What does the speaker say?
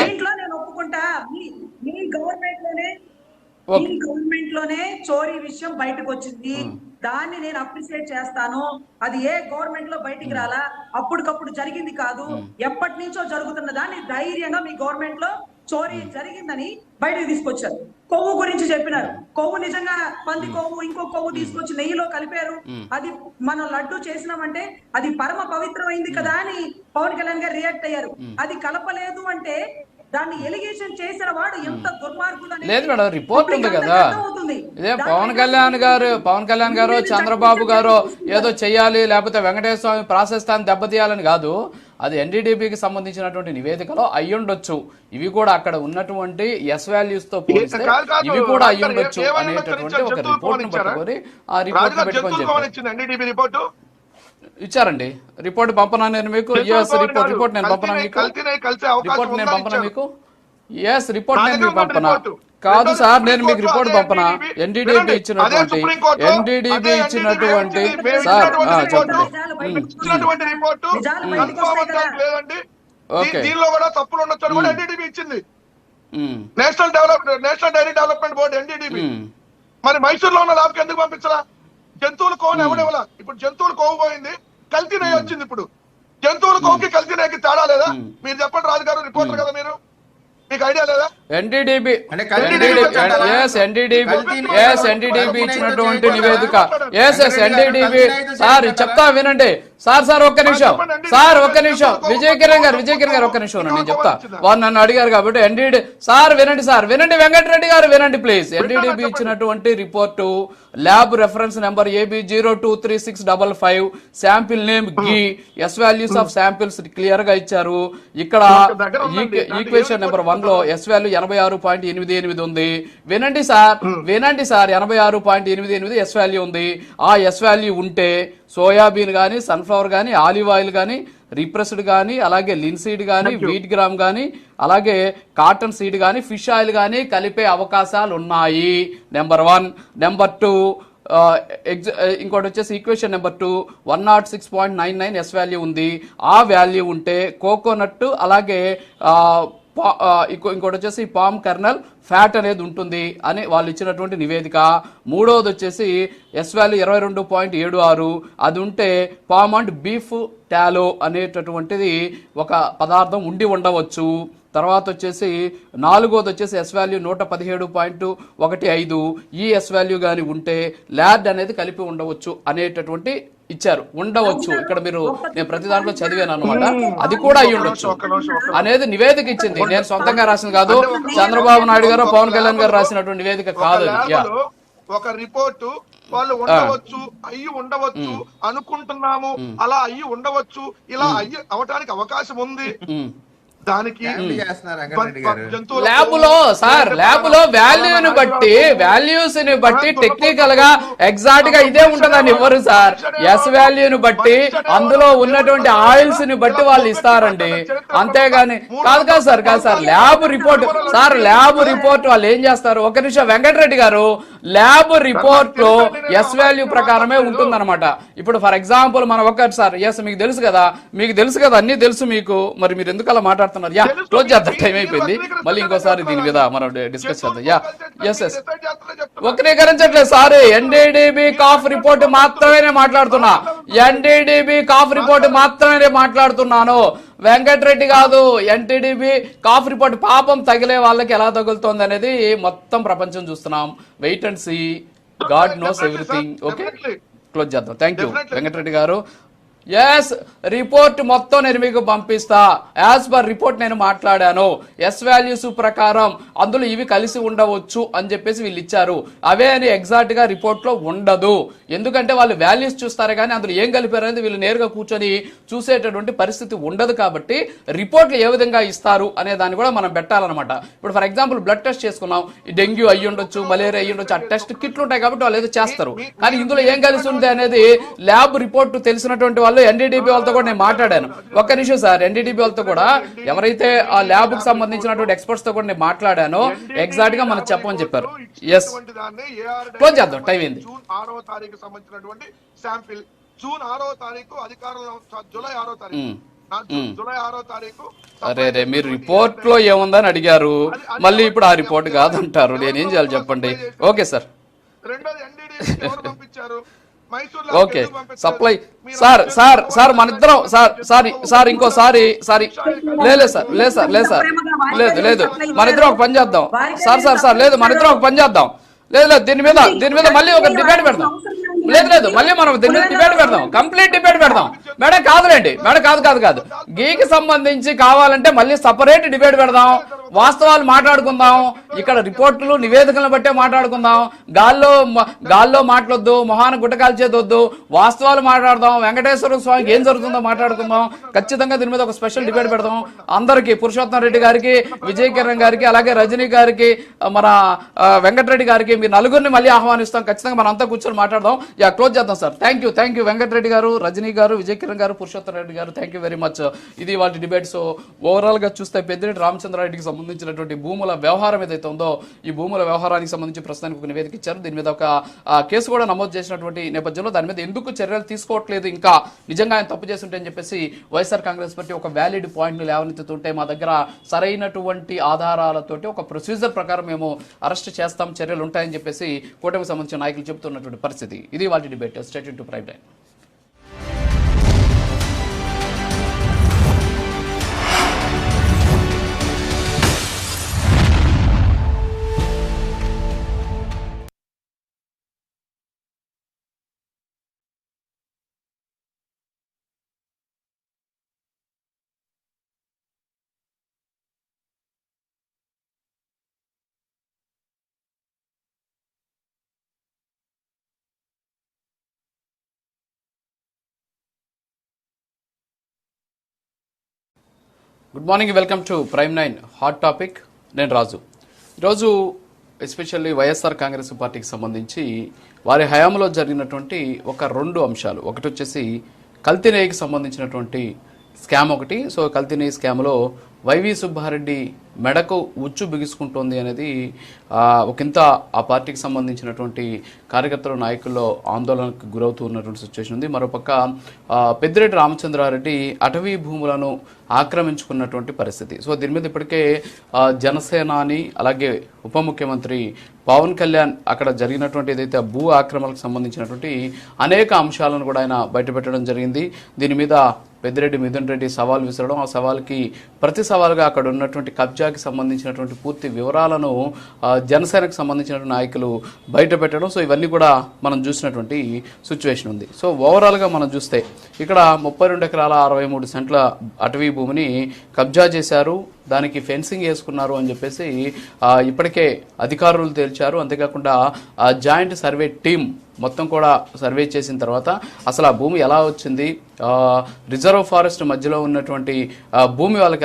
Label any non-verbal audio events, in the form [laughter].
దీంట్లో నేను మోకాల ఒప్పుకుంటా. మీ గవర్నమెంట్లోనే. మీ గవర్నమెంట్లోనే చోరీ విషయం బయటకు వచ్చింది. దాన్ని నేను అప్రిషియేట్ చేస్తాను. అది ఏ గవర్నమెంట్లో బయటికి రాలా? అప్పటికప్పుడు జరిగింది కాదు. ఎప్పటి నుంచో జరుగుతున్న దాన్ని ధైర్యంగా మీ గవర్నమెంట్లో చోరీ జరిగిందని బయటకు తీసుకొచ్చారు. కొవ్వు గురించి చెప్పినారు. కొవ్వు నిజంగా పంది కొవ్వు ఇంకో కొవ్వు తీసుకొచ్చి నెయ్యిలో కలిపారు. అది మనం లడ్డు చేసినామంటే అది పరమ పవిత్రమైంది కదా అని పవన్ కళ్యాణ్ గారు రియాక్ట్ అయ్యారు. అది కలపలేదు అంటే దాన్ని ఎలిగేషన్ చేసిన వాడు ఎంత దుర్మార్గుడు లేదు మేడం రిపోర్ట్ ఉంది కదా. ఇదే పవన్ కళ్యాణ్ గారు పవన్ కళ్యాణ్ గారు చంద్రబాబు గారు ఏదో చెయ్యాలి లేకపోతే వెంకటేశ్వర స్వామి ప్రాశస్తాన్ని దెబ్బతీయాలని కాదు అది ఎన్డీడీపీకి సంబంధించినటువంటి నివేదికలో అయ్యుండొచ్చు ఇవి కూడా అక్కడ ఉన్నటువంటి ఎస్ వాల్యూస్తో పోలిస్తే. ఇవి కూడా అయ్యుండొచ్చు అనేటటువంటి? ఒక రిపోర్ట్? పట్టుకొని ఆ రిపోర్ట్ పెట్టుకొని చెప్పారు భవన్ ఇచ్చింది ఎన్డీటీవీ రిపోర్టు ఇచ్చారండి. రిపోర్ట్ పంపనా నేను మీకు? Yes report. రిపోర్ట్ నేను పంపనా మీకు? రిపోర్ట్ నేను పంపనా. మీకు? ఎస్ రిపోర్ట్ నేను మీకు పంపనా. కాదు సార్ నేను మీకు రిపోర్ట్ పంపనా. అదే ఇచ్చినటువంటి అదే ఇచ్చినటువంటి సార్ చెప్పండి. ఓకే. దీనిలో కూడా తప్పులు ఉండొచ్చు అని కూడా ఎన్డీడీబీ ఇచ్చింది. National develop national dairy development board NDDB మరి మైసూరులో ఉన్న ల్యాబ్కి ఎందుకు పంపించరా జంతువుల కోవని ఎవడెవలా? ఇప్పుడు జంతువుల కోవు పోయింది కల్తీ నెయ్యి వచ్చింది ఇప్పుడు. జంతువుల కోవుకి కల్తీ నెయ్యికి తేడా లేదా? మీరు చెప్పండి రాజు గారు రిపోర్టర్ కదా మీరు. మీకు ఐడియా లేదా? ఎస్ ఎస్ ఇచ్చినటువంటి నివేదిక. ఎస్ ఎస్ ఎన్డీడీబీ సార్ చెప్తా వినండి. సార్ సార్ ఒక్క నిమిషం. సార్ ఒక్క నిమిషం. విజయ్ కిరణ్ గారు విజయ్ కిరణ్ గారు ఒక్క నిమిషం నేను చెప్తా. వారు నన్ను అడిగారు కాబట్టి ఎన్డీడీ సార్ వినండి సార్ వినండి వెంకటరెడ్డి గారు వినండి ప్లీజ్. ఎన్డీడీబీ ఇచ్చినటువంటి report lab reference number AB zero two three six double five sample name గి ఎస్ వాల్యూస్ ఆఫ్ శాంపిల్స్ క్లియర్గా ఇచ్చారు. ఇక్కడ ఈక్వేషన్ నెంబర్ వన్లో ఎస్ వాల్యూ ఎనభై ఆరు పాయింట్ ఎనిమిది ఎనిమిది ఉంది. వినండి సార్. వినండి సార్. ఎనభై ఆరు పాయింట్ ఎనిమిది ఎనిమిది ఎస్ వాల్యూ ఉంది. ఆ ఎస్ వాల్యూ ఉంటే సోయాబీన్ కానీ సన్ఫ్లవర్ కానీ ఆలివ్ ఆయిల్ కానీ రిప్రెస్డ్ కానీ అలాగే లిన్సీడ్ కానీ వీట్ గ్రామ్ కానీ అలాగే కాటన్ సీడ్ కానీ ఫిష్ ఆయిల్ కానీ కలిపే అవకాశాలు ఉన్నాయి నెంబర్ వన్ నెంబర్ టూ ఎగ్జ ఇంకోటి వచ్చేసి equation number two one not six point nine nine S value ఉంది. ఆ వాల్యూ ఉంటే కోకోనట్ అలాగే ఇంకో ఇంకోటి వచ్చేసి పామ్ కర్నల్ ఫ్యాట్ అనేది ఉంటుంది అని వాళ్ళు ఇచ్చినటువంటి నివేదిక. మూడవది వచ్చేసి ఎస్ వాల్యూ ఇరవై రెండు పాయింట్ ఏడు ఆరు. అది ఉంటే పామ్ అండ్ బీఫ్ టాలో అనేటటువంటిది ఒక పదార్థం ఉండి ఉండవచ్చు. తర్వాత వచ్చేసి నాలుగోది వచ్చేసి ఎస్ వాల్యూ నూట పదిహేడు పాయింట్ ఒకటి ఐదు. ఈ ఎస్ వాల్యూ కానీ ఉంటే ల్యాడ్ అనేది కలిపి ఉండవచ్చు అనేటటువంటి ఇచ్చారు. ఉండవచ్చు. ఇక్కడ మీరు నేను ప్రతి దాంట్లో చదివాను అనమాట అది కూడా అయి ఉండొచ్చు. అనేది నివేదిక ఇచ్చింది. నేను సొంతంగా రాసింది కాదు. చంద్రబాబు నాయుడు గారు పవన్ కళ్యాణ్ గారు రాసినటువంటి నివేదిక కాదు ఒక రిపోర్టు వాళ్ళు ఉండవచ్చు అయ్యి ఉండవచ్చు అనుకుంటున్నాము. అలా అయ్యి ఉండవచ్చు. ఇలా అయ్యి అవటానికి అవకాశం ఉంది. దానికి చేస్తున్నారు వెంకటరెడ్డి గారు. జంతువుల ల్యాబ్లో సార్ ల్యాబ్లో వాల్యూని బట్టి వాల్యూస్ని బట్టి టెక్నికల్గా ఎగ్జాక్ట్గా ఇదే ఉంటదని ఇవ్వరు సార్. ఎస్ వాల్యూని బట్టి అందులో ఉన్నటువంటి ఆయిల్స్ని బట్టి వాళ్ళు ఇస్తారండి. అంతేగాని కాదు కాదు సార్ కాదు sir. Lab report sir lab report వాళ్ళు ఏం చేస్తారు? ఒక నిమిషం వెంకటరెడ్డి గారు ల్యాబ్ రిపోర్ట్లో ఎస్ వాల్యూ ప్రకారమే ఉంటుందన్నమాట. ఇప్పుడు ఫర్ ఎగ్జాంపుల్ మనం ఒకటి సార్ ఎస్ మీకు తెలుసు కదా మీకు తెలుసు కదా అన్ని తెలుసు మీకు. మరి మీరు ఎందుకు అలా మాట్లాడుతున్నారు? యా క్లోజ్ చేద్దాం టైం అయిపోయింది. మళ్ళీ ఇంకోసారి దీని మీద మనం డిస్కస్ చేద్దాం. యా ఎస్ ఎస్ వక్రీకరించట్లేదు సారీ. ఎన్డీడీబీ కాఫ్ రిపోర్ట్ మాత్రమే నేను మాట్లాడుతున్నా. ఎన్డీడీబీ కాఫ్ రిపోర్ట్ మాత్రమే నేను మాట్లాడుతున్నాను. వెంకటరెడ్డి కాదు ఎన్టీడీబీ కాఫ్ రిపోర్ట్ పాపం తగిలే వాళ్ళకి ఎలా తగులుతోంది అనేది మొత్తం ప్రపంచం చూస్తున్నాం. Wait and see god knows everything okay close చేద్దాం. థ్యాంక్ యూ వెంకటరెడ్డి గారు ఎస్ రిపోర్ట్ మొత్తం నేను మీకు పంపిస్తా. యాజ్ పర్ రిపోర్ట్ నేను మాట్లాడాను. ఎస్ వాల్యూస్ ప్రకారం అందులో ఇవి కలిసి ఉండవచ్చు అని చెప్పేసి వీళ్ళు ఇచ్చారు. అవే అని ఎగ్జాక్ట్గా రిపోర్ట్లో ఉండదు. ఎందుకంటే వాళ్ళు వాల్యూస్ చూస్తారు కానీ అందులో ఏం కలిపారు అనేది వీళ్ళు నేరుగా కూర్చొని చూసేటటువంటి పరిస్థితి ఉండదు కాబట్టి రిపోర్ట్లు ఏ విధంగా ఇస్తారు అనే దాన్ని కూడా మనం పెట్టాలన్నమాట. ఇప్పుడు ఫర్ ఎగ్జాంపుల్ బ్లడ్ టెస్ట్ చేసుకున్నాం. డెంగ్యూ అయ్యి ఉండొచ్చు మలేరియా అయ్యి ఉండొచ్చు ఆ టెస్ట్ కిట్లు ఉంటాయి కాబట్టి వాళ్ళు ఏదో చేస్తారు. కానీ ఇందులో ఏం కలిసి ఉంది అనేది ల్యాబ్ రిపోర్ట్ తెలిసినటువంటి వాళ్ళు ఎన్డీడీబీ వాళ్ళతో కూడా నేను మాట్లాడాను. ఒక్క నిమిషం సార్ ఎన్డీడీబీ వాళ్ళతో కూడా ఎవరైతే ఆ ల్యాబ్కి సంబంధించినటువంటి ఎక్స్పర్ట్స్తో కూడా నేను మాట్లాడానో ఎగ్జాక్ట్గా మనకు చెప్పమని చెప్పారు. ఎస్ క్లోజ్ చేద్దాం, టైం అయింది. జూన్ ఆరో తారీఖు సంబంధించినటువంటి శాంపిల్ జూన్ ఆరో తారీఖు అధికారంలో జూలై ఆరో తారీఖు. జూలై ఆరో తారీఖు అరే రే మీరు రిపోర్ట్లో ఏముందని అడిగారు? మళ్ళీ ఇప్పుడు ఆ రిపోర్ట్ కాదంటారు. నేనేం చేయాలి చెప్పండి? ఓకే సార్ రెండోది ఎన్డీడీ [laughs] పంపించారు? Okay. Supply. Sir sir sir మన ఇద్దరం సార్ సార్ సార్ ఇంకోసారి సారీ లేదు సార్ లేదు సార్ లేదు సార్. లేదు లేదు. మన ఇద్దరం ఒక పని చేద్దాం. సార్ సార్ సార్ లేదు మన ఇద్దరం ఒక పని చేద్దాం. లేదు లేదు దీని మీద దీని మీద మళ్ళీ ఒక డిబేట్ పెడదాం. లేదు లేదు మళ్ళీ మనం దీని మీద డిబేట్ పెడదాం. కంప్లీట్ డిబేట్ పెడదాం. మేడం కాదులేండి. మేడం కాదు కాదు కాదు. గీకి సంబంధించి కావాలంటే మళ్ళీ సపరేట్ డిబేట్ పెడదాం. వాస్తవాలు మాట్లాడుకుందాం. ఇక్కడ రిపోర్టులు నివేదికలను బట్టే మాట్లాడుకుందాం. గాల్లో గాల్లో మాట్లాడొద్దు మొహాన గుట్టకాలు చేదొద్దు. వాస్తవాలు మాట్లాడదాం. వెంకటేశ్వర స్వామికి ఏం జరుగుతుందో మాట్లాడుకుందాం. ఖచ్చితంగా దీని మీద ఒక స్పెషల్ డిబేట్ పెడదాం. అందరికీ పురుషోత్తం రెడ్డి గారికి విజయ్ కిరణ్ గారికి అలాగే రజనీ గారికి మన వెంకటరెడ్డి గారికి మీ నలుగురిని మళ్ళీ ఆహ్వానిస్తాం. ఖచ్చితంగా మనం అంతా కూర్చొని మాట్లాడదాం. యా క్లోజ్ చేద్దాం sir. Thank you thank you Venkata Reddy గారు రజనీ గారు విజయ్ కిరణ్ గారు పురుషోత్తం రెడ్డి గారు థ్యాంక్ యూ వెరీ మచ్ ఇది వాటి డిబేట్ సో ఓవరాల్గా చూస్తే పెద్దిరెడ్డి రామచంద్రారెడ్డికి సంబంధించినటువంటి భూముల వ్యవహారం ఏదైతే ఉందో ఈ భూముల వ్యవహారానికి సంబంధించి ప్రస్తుతానికి ఒక నివేదిక ఇచ్చారు. దీని మీద ఒక కేసు కూడా నమోదు చేసినటువంటి నేపథ్యంలో దాని మీద ఎందుకు చర్యలు తీసుకోవట్లేదు ఇంకా నిజంగా ఆయన తప్పు చేస్తుంటే అని చెప్పేసి వైఎస్ఆర్ కాంగ్రెస్ పార్టీ ఒక వ్యాలిడ్ పాయింట్లు లేవనెత్తుతుంటే మా దగ్గర సరైనటువంటి ఆధారాలతోటి ఒక ప్రొసీజర్ ప్రకారం మేము అరెస్ట్ చేస్తాం చర్యలు ఉంటాయని చెప్పేసి కూటమికి సంబంధించిన నాయకులు చెబుతున్నటువంటి పరిస్థితి. ఇది వాటి debate state to prime time good morning welcome to prime nine hot topic నేను రాజు. ఈరోజు ఎస్పెషల్లీ వైఎస్ఆర్ కాంగ్రెస్ పార్టీకి సంబంధించి వారి హయాంలో జరిగినటువంటి ఒక రెండు అంశాలు. ఒకటి వచ్చేసి కల్తీనేయికి సంబంధించినటువంటి స్కామ్ ఒకటి. సో కల్తీనేయి స్కామ్లో వైవి సుబ్బారెడ్డి మెడకు ఉచ్చు బిగుసుకుంటోంది అనేది ఒకంత ఆ పార్టీకి సంబంధించినటువంటి కార్యకర్తలు నాయకుల్లో ఆందోళనకు గురవుతూ ఉన్నటువంటి సిచ్యువేషన్ ఉంది. మరోపక్క పెద్దిరెడ్డి రామచంద్రారెడ్డి అటవీ భూములను ఆక్రమించుకున్నటువంటి పరిస్థితి. సో దీని మీద ఇప్పటికే జనసేనాని అలాగే ఉప ముఖ్యమంత్రి పవన్ కళ్యాణ్ అక్కడ జరిగినటువంటి ఏదైతే భూ ఆక్రమణకు సంబంధించినటువంటి అనేక అంశాలను కూడా ఆయన బయటపెట్టడం జరిగింది. దీని మీద పెద్దిరెడ్డి మిథున్ రెడ్డి సవాల్ విసరడం ఆ సవాల్కి ప్రతి సవాల్గా అక్కడ ఉన్నటువంటి కబ్జాకి సంబంధించినటువంటి పూర్తి వివరాలను జనసేనకు సంబంధించినటువంటి నాయకులు బయట పెట్టడం. సో ఇవన్నీ కూడా మనం చూసినటువంటి సిచ్యువేషన్ ఉంది. సో ఓవరాల్గా మనం చూస్తే ఇక్కడ ముప్పై రెండు ఎకరాల అరవై మూడు సెంట్ల అటవీ భూమిని కబ్జా చేశారు. దానికి ఫెన్సింగ్ వేసుకున్నారు అని చెప్పేసి ఇప్పటికే అధికారులు తేల్చారు. అంతేకాకుండా జాయింట్ సర్వే టీం మొత్తం కూడా సర్వే చేసిన తర్వాత అసలు ఆ భూమి ఎలా వచ్చింది? రిజర్వ్ ఫారెస్ట్ మధ్యలో ఉన్నటువంటి భూమి వాళ్ళకి ఎలా